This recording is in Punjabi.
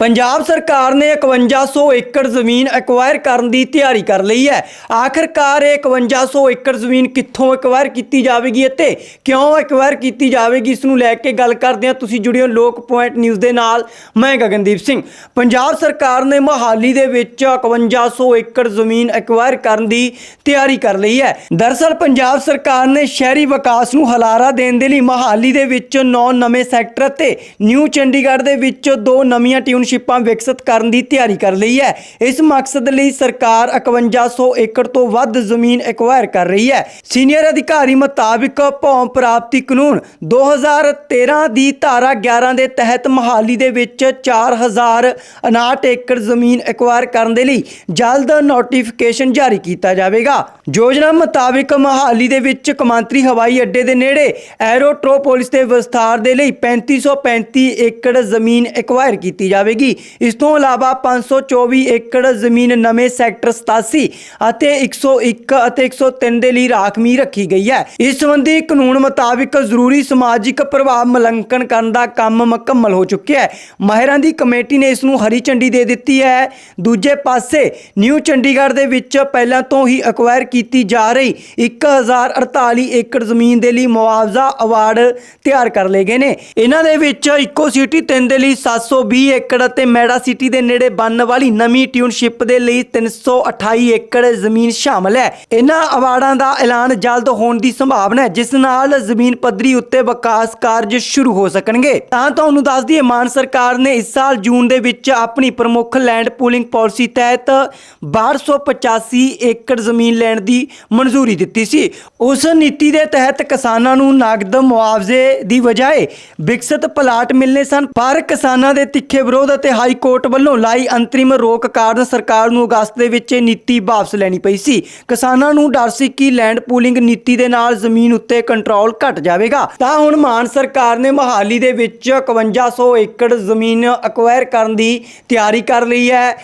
ਪੰਜਾਬ ਸਰਕਾਰ ਨੇ 5100 ਏਕੜ ਜ਼ਮੀਨ ਐਕਵਾਇਰ ਕਰਨ ਦੀ ਤਿਆਰੀ ਕਰ ਲਈ ਹੈ। ਆਖਰਕਾਰ ਇਹ 5100 ਏਕੜ ਜ਼ਮੀਨ ਕਿੱਥੋਂ ਐਕਵਾਇਰ ਕੀਤੀ ਜਾਵੇਗੀ ਅਤੇ ਕਿਉਂ ਐਕਵਾਇਰ ਕੀਤੀ ਜਾਵੇਗੀ? ਇਸ ਨੂੰ ਲੈ ਕੇ ਗੱਲ ਕਰਦੇ ਹਾਂ। ਤੁਸੀਂ ਜੁੜਿਓ ਲੋਕ ਪੁਆਇੰਟ ਨਿਊਜ਼ ਦੇ ਨਾਲ। ਮੈਂ ਗਗਨਦੀਪ ਸਿੰਘ। ਪੰਜਾਬ ਸਰਕਾਰ ਨੇ ਮੋਹਾਲੀ ਦੇ ਵਿੱਚ 5100 ਏਕੜ ਜ਼ਮੀਨ ਐਕਵਾਇਰ ਕਰਨ ਦੀ ਤਿਆਰੀ ਕਰ ਲਈ ਹੈ। ਦਰਅਸਲ ਪੰਜਾਬ ਸਰਕਾਰ ਨੇ ਸ਼ਹਿਰੀ ਵਿਕਾਸ ਨੂੰ ਹਲਾਰਾ ਦੇਣ ਦੇ ਲਈ ਮੋਹਾਲੀ ਦੇ ਵਿੱਚ 9 ਨਵੇਂ ਸੈਕਟਰ ਅਤੇ ਨਿਊ ਚੰਡੀਗੜ੍ਹ ਦੇ ਵਿੱਚ ਦੋ ਨਵੀਆਂ ਟਿਊਨ ਟਾਊਨਸ਼ਿਪਾਂ ਵਿਕਸਿਤ ਕਰਨ ਦੀ ਤਿਆਰੀ ਕਰ ਲਈ ਹੈ। ਇਸ ਮਕਸਦ ਲਈ ਸਰਕਾਰ 5100 ਏਕੜ ਤੋਂ ਵੱਧ ਜ਼ਮੀਨ ਐਕਵਾਇਰ ਕਰ ਰਹੀ ਹੈ। ਸੀਨੀਅਰ ਅਧਿਕਾਰੀ ਮੁਤਾਬਿਕ ਭੌਂ ਪ੍ਰਾਪਤੀ ਕਾਨੂੰਨ 2013 ਦੀ ਧਾਰਾ 11 ਦੇ ਤਹਿਤ ਮਹਾਲੀ ਦੇ ਵਿੱਚ 4059 ਏਕੜ ਜ਼ਮੀਨ ਐਕਵਾਇਰ ਕਰਨ ਦੇ ਲਈ ਜਲਦ ਨੋਟੀਫਿਕੇਸ਼ਨ ਜਾਰੀ ਕੀਤਾ ਜਾਵੇਗਾ। ਯੋਜਨਾ ਮੁਤਾਬਿਕ ਮਹਾਲੀ ਦੇ ਵਿੱਚ ਕਮਾਂਤਰੀ ਹਵਾਈ ਅੱਡੇ ਦੇ ਨੇੜੇ ਐਰੋਟ੍ਰੋਪੋਲਿਸ ਦੇ ਵਿਸਥਾਰ ਦੇ ਲਈ 3535 ਏਕੜ ਜ਼ਮੀਨ ਐਕਵਾਇਰ ਕੀਤੀ ਜਾਵੇਗੀ। ਇਸ ਤੋਂ ਇਲਾਵਾ 524 ਏਕੜ ਜ਼ਮੀਨ ਨਵੇਂ ਸੈਕਟਰ 87 ਅਤੇ 101 ਅਤੇ 103 ਦੇ ਲਈ ਰਾਖਵੀਂ ਰੱਖੀ ਗਈ ਹੈ। ਇਸ ਸੰਬੰਧੀ ਕਾਨੂੰਨ ਮੁਤਾਬਿਕ ਜ਼ਰੂਰੀ ਸਮਾਜਿਕ ਪ੍ਰਭਾਵ ਮੁਲੰਕਣ ਕਰਨ ਦਾ ਕੰਮ ਮੁਕੰਮਲ ਹੋ ਚੁੱਕਿਆ ਹੈ। ਮਾਹਿਰਾਂ ਦੀ ਕਮੇਟੀ ਨੇ ਇਸ ਨੂੰ ਹਰੀ ਝੰਡੀ ਦੇ ਦਿੱਤੀ ਹੈ। ਦੂਜੇ ਪਾਸੇ, ਨਿਊ ਚੰਡੀਗੜ੍ਹ ਦੇ ਵਿੱਚ ਪਹਿਲਾਂ ਤੋਂ ਹੀ ਅਕਵਾਇਰ ਕੀਤੀ ਜਾ ਰਹੀ 1048 ਏਕੜ ਜ਼ਮੀਨ ਦੇ ਲਈ ਮੁਆਵਜ਼ਾ ਅਵਾਰਡ ਤਿਆਰ ਕਰ ਲਏ ਗਏ ਨੇ। ਇਹਨਾਂ ਦੇ ਵਿੱਚ ਇਕੋ ਸਿਟੀ 3 ਦੇ ਲਈ 720 ਏਕੜ ਅਤੇ ਮੈਡਾ ਸਿਟੀ ਦੇ ਨੇੜੇ ਬਣਨ ਵਾਲੀ ਨਵੀਂ ਟਾਊਨਸ਼ਿਪ ਦੇ ਲਈ 328 ਏਕੜ ਜ਼ਮੀਨ ਸ਼ਾਮਲ ਹੈ। ਇਹਨਾਂ ਅਵਾਰਡਾਂ ਦਾ ਐਲਾਨ ਜਲਦ ਹੋਣ ਦੀ ਸੰਭਾਵਨਾ ਹੈ, ਜਿਸ ਨਾਲ ਜ਼ਮੀਨ ਪੱਧਰੀ ਉੱਤੇ ਵਿਕਾਸ ਕਾਰਜ ਸ਼ੁਰੂ ਹੋ ਸਕਣਗੇ। ਤਾਂ ਤੁਹਾਨੂੰ ਦੱਸ ਦਈਏ, ਮਾਨ ਸਰਕਾਰ ਨੇ ਇਸ ਸਾਲ ਜੂਨ ਦੇ ਵਿੱਚ ਆਪਣੀ ਪ੍ਰਮੁੱਖ ਲੈਂਡ ਪੂਲਿੰਗ ਪਾਲਿਸੀ ਤਹਿਤ 1285 ਏਕੜ ਜ਼ਮੀਨ ਲੈਣ ਦੀ ਮਨਜ਼ੂਰੀ ਦਿੱਤੀ ਸੀ। ਉਸ ਨੀਤੀ ਦੇ ਤਹਿਤ ਕਿਸਾਨਾਂ ਨੂੰ ਨਗਦ ਮੁਆਵਜ਼ੇ ਦੀ ਬਜਾਏ ਵਿਕਸਿਤ ਪਲਾਟ ਮਿਲਨੇ ਸਨ, ਪਰ ਕਿਸਾਨਾਂ ਦੇ ਤਿੱਖੇ ਵਿਰੋਧ ਅਤੇ ਹਾਈ ਕੋਰਟ ਵੱਲੋਂ ਲਾਈ ਅੰਤਰਿਮ ਰੋਕ ਕਾਰਨ ਸਰਕਾਰ ਨੂੰ ਅਗਸਤ ਦੇ ਵਿੱਚ ਇਹ ਨੀਤੀ ਵਾਪਸ ਲੈਣੀ ਪਈ ਸੀ। ਕਿਸਾਨਾਂ ਨੂੰ ਡਰ ਸੀ ਕਿ ਲੈਂਡ ਪੂਲਿੰਗ ਨੀਤੀ ਦੇ ਨਾਲ ਜ਼ਮੀਨ ਉੱਤੇ ਕੰਟਰੋਲ ਘਟ ਜਾਵੇਗਾ। ਤਾਂ ਹੁਣ ਮਾਨ ਸਰਕਾਰ ਨੇ ਮੋਹਾਲੀ ਦੇ ਵਿੱਚ 5100 ਏਕੜ ਜ਼ਮੀਨ ਅਕਵਾਇਰ ਕਰਨ ਦੀ ਤਿਆਰੀ ਕਰ ਲਈ ਹੈ।